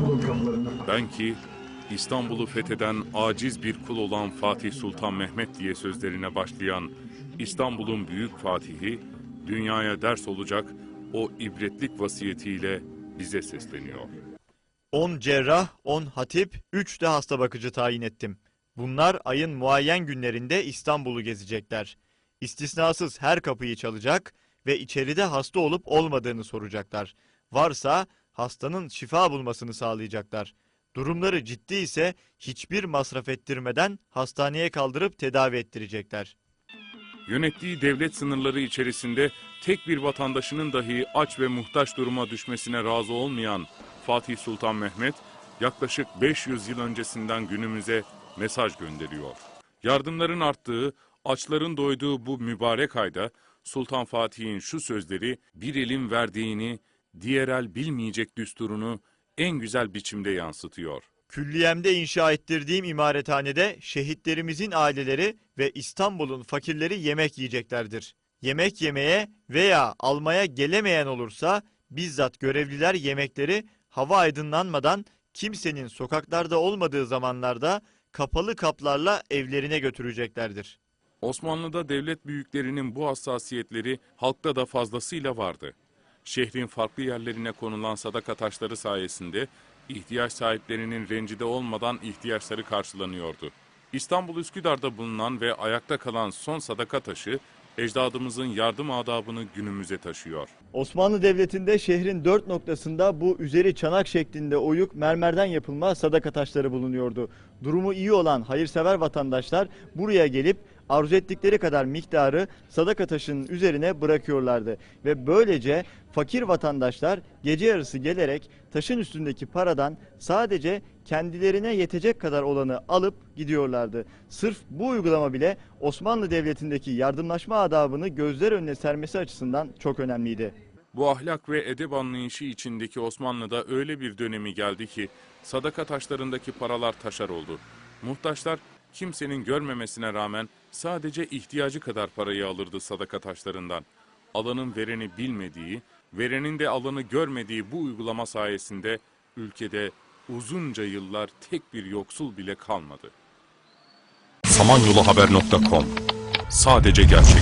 İstanbul kapılarında Ben ki İstanbul'u fetheden aciz bir kul olan Fatih Sultan Mehmet diye sözlerine başlayan İstanbul'un büyük fatihi dünyaya ders olacak o ibretlik vasiyetiyle bize sesleniyor. 10 cerrah, 10 hatip, 3 de hasta bakıcı tayin ettim. Bunlar ayın muayyen günlerinde İstanbul'u gezecekler. İstisnasız her kapıyı çalacak ve içeride hasta olup olmadığını soracaklar. Varsa hastanın şifa bulmasını sağlayacaklar. Durumları ciddi ise hiçbir masraf ettirmeden hastaneye kaldırıp tedavi ettirecekler. Yönettiği devlet sınırları içerisinde tek bir vatandaşının dahi aç ve muhtaç duruma düşmesine razı olmayan Fatih Sultan Mehmet yaklaşık 500 yıl öncesinden günümüze mesaj gönderiyor. Yardımların arttığı, açların doyduğu bu mübarek ayda Sultan Fatih'in şu sözleri bir elin verdiğini, diğer el bilmeyecek düsturunu en güzel biçimde yansıtıyor. Külliyemde inşa ettirdiğim imarethanede şehitlerimizin aileleri ve İstanbul'un fakirleri yemek yiyeceklerdir. Yemek yemeye veya almaya gelemeyen olursa bizzat görevliler yemekleri hava aydınlanmadan kimsenin sokaklarda olmadığı zamanlarda kapalı kaplarla evlerine götüreceklerdir. Osmanlı'da devlet büyüklerinin bu hassasiyetleri halkta da fazlasıyla vardı. Şehrin farklı yerlerine konulan sadaka taşları sayesinde ihtiyaç sahiplerinin rencide olmadan ihtiyaçları karşılanıyordu. İstanbul Üsküdar'da bulunan ve ayakta kalan son sadaka taşı ecdadımızın yardım adabını günümüze taşıyor. Osmanlı Devleti'nde şehrin dört noktasında bu üzeri çanak şeklinde oyuk mermerden yapılma sadaka taşları bulunuyordu. Durumu iyi olan hayırsever vatandaşlar buraya gelip arzu ettikleri kadar miktarı sadaka taşının üzerine bırakıyorlardı. Ve böylece fakir vatandaşlar gece yarısı gelerek taşın üstündeki paradan sadece kendilerine yetecek kadar olanı alıp gidiyorlardı. Sırf bu uygulama bile Osmanlı Devleti'ndeki yardımlaşma adabını gözler önüne sermesi açısından çok önemliydi. Bu ahlak ve edep anlayışı içindeki Osmanlı'da öyle bir dönemi geldi ki sadaka taşlarındaki paralar taşar oldu. Muhtaçlar kimsenin görmemesine rağmen sadece ihtiyacı kadar parayı alırdı sadaka taşlarından. Alanın vereni bilmediği, verenin de alanı görmediği bu uygulama sayesinde ülkede uzunca yıllar tek bir yoksul bile kalmadı. samanyoluhaber.com Sadece gerçekler.